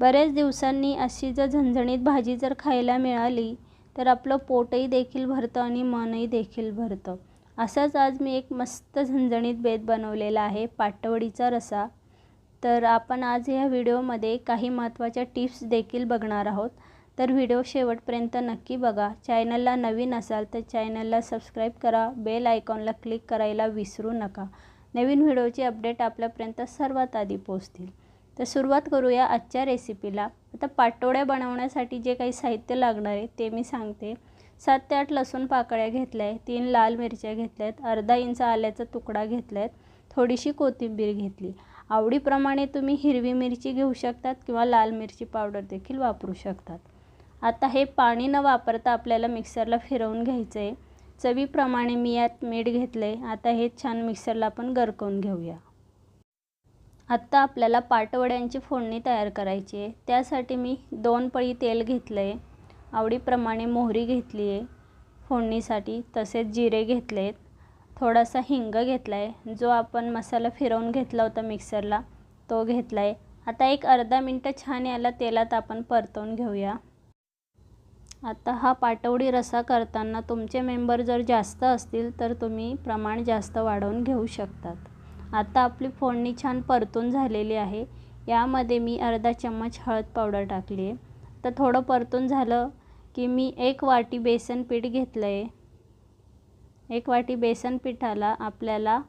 बऱ्याच दिवसांनी अशी जर झणझणीत भाजी जर खायला मिळाली तर आपलं पोटही देखील भरतं आणि मनही देखील भरतं. असंच आज मी एक मस्त झणझणीत बेत बनवलेला आहे पाटवडीचा रसा. तर आपण आज ह्या व्हिडिओमध्ये काही महत्त्वाच्या टिप्स देखील बघणार आहोत. तर व्हिडिओ शेवटपर्यंत नक्की बघा. चॅनलला नवीन असाल तर चॅनलला सबस्क्राईब करा. बेल आयकॉनला क्लिक करायला विसरू नका. नवीन व्हिडिओचे अपडेट आपल्यापर्यंत सर्वात आधी पोचतील तर सुरुवात करूया आजच्या रेसिपीला आता पाटोड्या बनवण्यासाठी जे काही साहित्य लागणार आहे ते मी सांगते. सात ते आठ लसूण पाकळ्या घेतल्या आहे तीन लाल मिरच्या घेतल्या आहेत अर्धा इंच आल्याचा तुकडा घेतला आहे थोडीशी कोथिंबीर घेतली. आवडीप्रमाणे तुम्ही हिरवी मिरची घेऊ शकतात किंवा लाल मिरची पावडर देखील वापरू शकतात. आता हे पाणी न वापरता आपल्याला मिक्सरला फिरवून घ्यायचं आहे चवीप्रमाणे मी यात मीठ घेतलं आहे आता हे छान मिक्सरला आपण गरकवून घेऊया. आत्ता आपल्याला पाटवड्यांची फोडणी तयार करायची आहे. त्यासाठी मी दोन पळी तेल घेतलं आहे आवडीप्रमाणे मोहरी घेतली आहे फोडणीसाठी तसेच जिरे घेतले आहेत थोडासा हिंग घेतला आहे जो आपण मसाला फिरवून घेतला होता मिक्सरला तो घेतला आहे आता एक अर्धा मिनटं छान याला तेलात आपण परतवून घेऊया. आता हा पाटवडी रसा करताना तुमचे मेंबर जर जास्त असतील तर तुम्ही प्रमाण जास्त वाढवून घेऊ शकतात. आता आपली फोडणी छान परतून झालेली आहे. यामध्ये मी अर्धा चम्मच हळद पावडर टाकली आहे. तर थोडं परतून झालं की मी एक वाटी बेसन पीठ घेतलं आहे एक वाटी बेसन पिठाला आपल्याला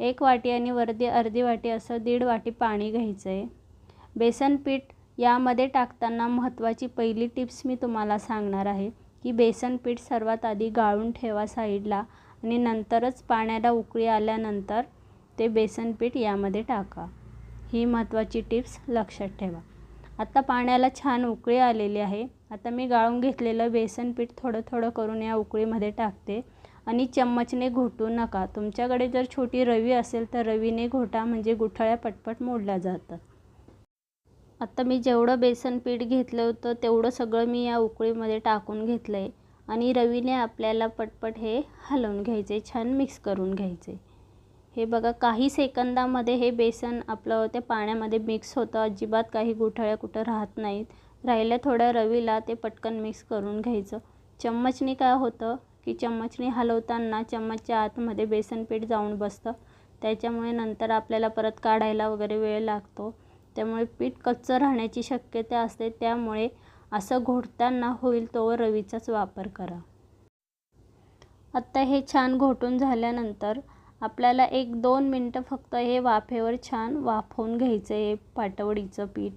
एक वाटी आणि वर्धी अर्धी वाटी असं दीड वाटी पाणी घ्यायचं आहे बेसन पीठ यामध्ये टाकताना महत्त्वाची पहिली टिप्स मी तुम्हाला सांगणार आहे की बेसन पीठ सर्वात आधी गाळून ठेवा साईडला आणि नंतरच पाण्याला उकळी आल्यानंतर ते बेसन पीठ यामध्ये टाका. ही महत्त्वाची टिप्स लक्षात ठेवा. आता पाण्याला छान उकळी आलेली आहे. आता मी गाळून घेतलेलं बेसन पीठ थोडं थोडं करून या उकळीमध्ये टाकते. आणि चम्मचने घोटू नका. तुमच्याकडे जर छोटी रवी असेल तर रवीने घोटा म्हणजे गुठळ्या पटपट मोडल्या जातात. आता मी जेवढं बेसन पीठ घेतलं होतं तेवढं सगळं मी या उकळीमध्ये टाकून घेतलं आहे आणि रवीने आपल्याला पटपट हे हलवून घ्यायचे छान मिक्स करून घ्यायचे. हे बघा काही सेकंदामध्ये हे बेसन आपलं ते पाण्यामध्ये मिक्स होतं. अजिबात काही गुठळ्या कुठं राहत नाहीत. राहिल्या थोड्या रवीला ते पटकन मिक्स करून घ्यायचं. चम्मचने काय होतं की चम्मचने हलवताना चम्मचच्या आतमध्ये बेसन पीठ जाऊन बसतं. त्याच्यामुळे नंतर आपल्याला परत काढायला वगैरे वेळ लागतो. त्यामुळे पीठ कच्चं राहण्याची शक्यता असते. त्यामुळे असं घोटताना होईल तोवर रवीचाच वापर करा. आत्ता हे छान घोटून झाल्यानंतर आपल्याला एक दोन मिनटं फक्त हे वाफेवर छान वाफवून घ्यायचं आहे पाटवडीचं पीठ.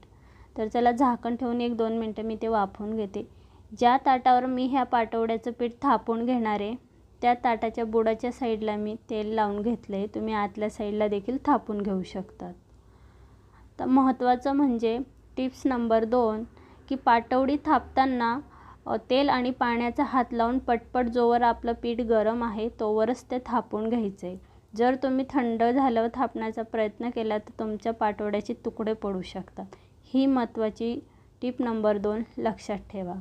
तर त्याला झाकण ठेवून एक दोन मिनटं मी ते वाफवून घेते. ज्या ताटावर मी ह्या पाटवड्याचं पीठ थापून घेणार आहे त्या ताटाच्या बुडाच्या साईडला मी तेल लावून घेतलं आहे. तुम्ही आतल्या साईडला देखील थापून घेऊ शकतात. तर महत्त्वाचं म्हणजे टिप्स नंबर दोन की पाटवडी थापताना तेल आणि पाण्याचा हात लावून पटपट जोवर आपलं पीठ गरम आहे तोवरच ते थापून घ्यायचं आहे जर तुम्ही थंड झाल्यावर थापण्याचा प्रयत्न केला तर तुमच्या पाटवड्याचे तुकडे पडू शकतात. ही महत्त्वाची टीप नंबर दोन लक्षात ठेवा.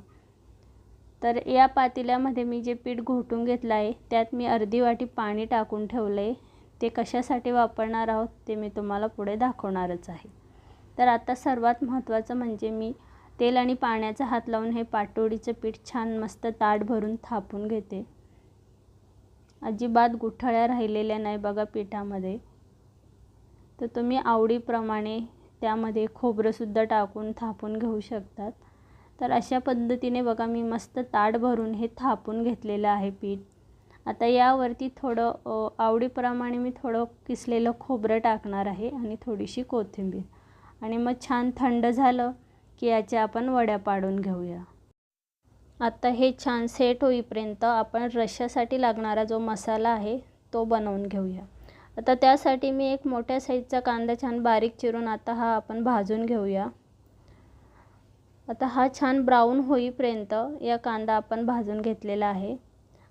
तर या पातेल्यामध्ये मी जे पीठ घोटून घेतलं आहे त्यात मी अर्धी वाटी पाणी टाकून ठेवलं आहे ते कशासाठी वापरणार आहोत ते मी तुम्हाला पुढे दाखवणारच आहे. तर आता सर्वात महत्त्वाचं म्हणजे मी तेल आणि पाण्याचा हात लावून हे पाटोडीचं पीठ छान मस्त ताट भरून थापून घेते. अजिबात गुठळ्या राहिलेल्या नाही बघा पिठामध्ये. तर तुम्ही आवडीप्रमाणे त्यामध्ये खोबरंसुद्धा टाकून थापून घेऊ शकतात. तर अशा पद्धतीने बघा मी मस्त ताट भरून हे थापून घेतलेलं आहे पीठ. आता यावरती थोडं आवडीप्रमाणे मी थोडं किसलेलं खोबरं टाकणार आहे आणि थोडीशी कोथिंबीर. आणि मग छान थंड झालं की याच्या आपण वड्या पाडून घेऊया. आता हे छान सेट होईपर्यंत आपण रश्श्यासाठी लागणारा जो मसाला आहे तो बनवून घेऊया. आता त्यासाठी मी एक मोठ्या साईजचा कांदा छान बारीक चिरून आता हा आपण भाजून घेऊया. आता हा छान ब्राऊन होईपर्यंत या कांदा आपण भाजून घेतलेला आहे.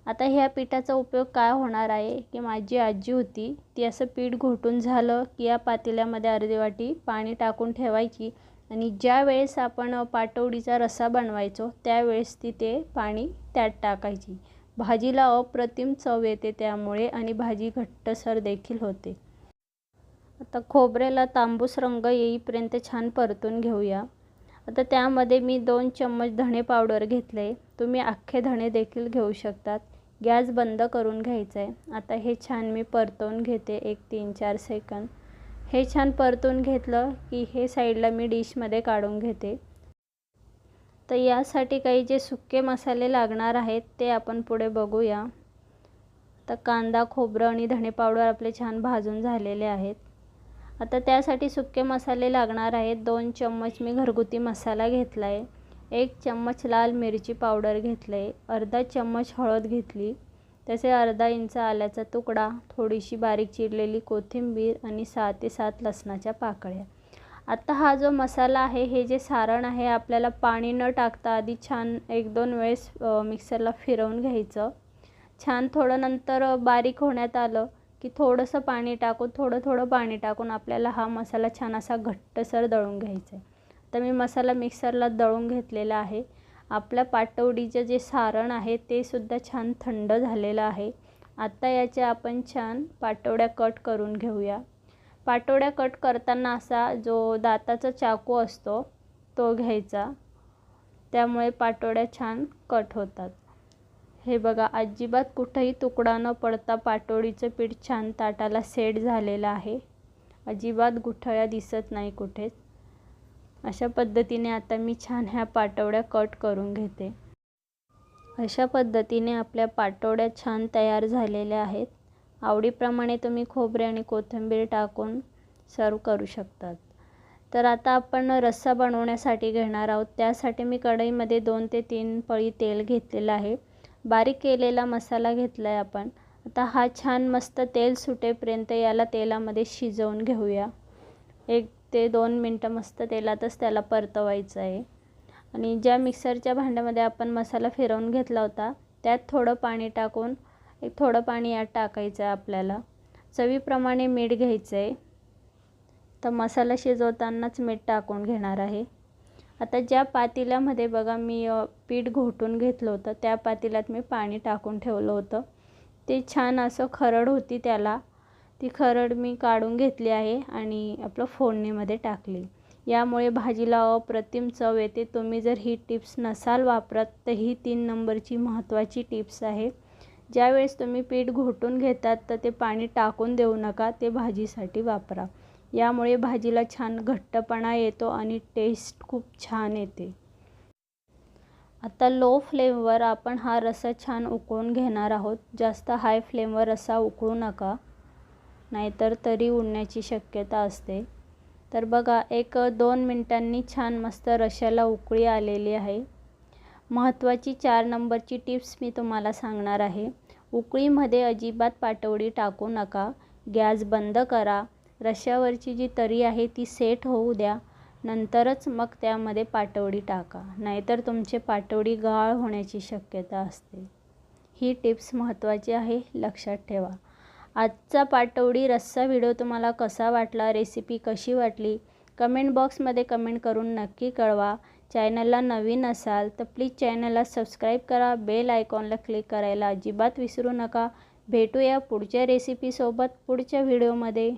आता ह्या पिठाचा उपयोग काय होणार आहे की माझी आजी होती ती असं पीठ घोटून झालं की या पातेल्यामध्ये अर्धी वाटी पाणी टाकून ठेवायची आणि ज्या वेळेस आपण पाटवडीचा रस्सा बनवायचो त्यावेळेस ती ते पाणी त्यात टाकायची. भाजीला अप्रतिम चव येते त्यामुळे आणि भाजी घट्टसर देखील होते. आता खोबऱ्याला तांबूस रंग येईपर्यंत छान परतून घेऊया. आता त्यामध्ये मी दोन चम्मच धणे पावडर घेतले. तुम्ही अख्खे धणे देखील घेऊ शकतात. गॅस बंद करून घ्यायचं आहे आता हे छान मी परतवून घेते एक तीन चार सेकंद. हे छान परतून घेतलं की हे साईडला मी डिशमध्ये काढून घेते. तर यासाठी काही जे सुके मसाले लागणार आहेत ते आपण पुढे बघूया. तर कांदा खोबरं आणि धणे पावडर आपले छान भाजून झालेले आहेत. आता त्यासाठी सुके मसाले लागणार आहेत. दोन चम्मच मी घरगुती मसाला घेतला आहे एक चम्मच लाल मिरची पावडर घेतलं आहे अर्धा चम्मच हळद घेतली. तसे अर्धा इंच आल्याचा तुकडा थोडीशी बारीक चिरलेली कोथिंबीर आणि सहा ते सात लसणाच्या पाकळ्या. आत्ता हा जो मसाला आहे हे जे सारण आहे आपल्याला पाणी न टाकता आधी छान एक दोन वेळेस मिक्सरला फिरवून घ्यायचं. छान थोडं नंतर बारीक होण्यात आलं की थोडंसं पाणी टाकून थोडं थोडं पाणी टाकून आपल्याला हा मसाला छान असा घट्टसर दळून घ्यायचा आहे. तर मी मसाला मिक्सरला दळून घेतलेला आहे. आपल्या पाटवडीचं जे सारण आहे ते सुद्धा छान थंड झालेलं आहे. आत्ता याचे आपण छान पाटवड्या कट करून घेऊया. पाटवड्या कट करताना असा जो दाताचा चाकू असतो तो घ्यायचा. त्यामुळे पाटोड्या छान कट होतात. हे बघा अजिबात कुठंही तुकडा न पडता पाटोळीचं पीठ छान ताटाला सेट झालेलं आहे. अजिबात गुठळ्या दिसत नाही कुठेच. अशा पद्धतीने आता मी छान ह्या पाटवड्या कट करून घेते. अशा पद्धतीने आपल्या पाटवड्या छान तयार झालेल्या आहेत. आवडीप्रमाणे तुम्ही खोबरे आणि कोथिंबीर टाकून सर्व करू शकतात. तर आता आपण रस्सा बनवण्यासाठी घेणार आहोत. त्यासाठी मी कढईमध्ये दोन ते तीन पळी तेल घेतलेलं आहे. बारीक केलेला मसाला घेतला आहे आपण. आता हा छान मस्त तेल सुटेपर्यंत याला तेलामध्ये शिजवून घेऊया. एक ते दोन मिनटं मस्त तेलातच त्याला परतवायचं आहे. आणि ज्या मिक्सरच्या भांड्यामध्ये आपण मसाला फिरवून घेतला होता त्यात थोडं पाणी टाकून एक थोडं पाणी यात टाकायचं आहे आपल्याला. चवीप्रमाणे मीठ घ्यायचं आहे तर मसाला शिजवतानाच मीठ टाकून घेणार आहे. आता ज्या पातेल्यामध्ये बघा मी पीठ घोटून घेतलं होतं त्या पातेल्यात मी पाणी टाकून ठेवलं होतं. ते छान असं खरड होती त्याला. ती खरड मी काढून घेतली आहे आणि आपलं फोडणीमध्ये टाकली. यामुळे भाजीला अप्रतिम चव येते. तुम्ही जर ही टिप्स नसाल वापरत तर ही तीन नंबरची महत्त्वाची टिप्स आहे. ज्यावेळेस तुम्ही पीठ घोटून घेतात तर ते पाणी टाकून देऊ नका ते भाजीसाठी वापरा. यामुळे भाजीला छान घट्टपणा येतो आणि टेस्ट खूप छान येते. आता लो फ्लेमवर आपण हा रसा छान उकळून घेणार आहोत. जास्त हाय फ्लेमवर रसा उकळू नका. नाहीतर तरी उडण्याची शक्यता असते. तर बघा एक दोन मिनटांनी छान मस्त रशाला उकळी आलेली आहे. महत्त्वाची चार नंबरची टिप्स मी तुम्हाला सांगणार आहे. उकळीमध्ये अजिबात पाटवडी टाकू नका. गॅस बंद करा. रश्यावरची जी तरी आहे ती सेट होऊ द्या. नंतरच मग त्यामध्ये पाटवडी टाका. नाहीतर तुमचे पाटवडी गाळ होण्याची शक्यता असते. ही टिप्स महत्त्वाची आहे लक्षात ठेवा. आजचा पाटवडी रस्सा व्हिडिओ तुम्हाला कसा वाटला? रेसिपी कशी वाटली? कमेंट बॉक्समध्ये कमेंट करून नक्की कळवा. चॅनलला नवीन असाल तर प्लीज चॅनलला सबस्क्राईब करा. बेल आयकॉनला क्लिक करायला अजिबात विसरू नका. भेटूया पुढच्या रेसिपीसोबत पुढच्या व्हिडिओमध्ये.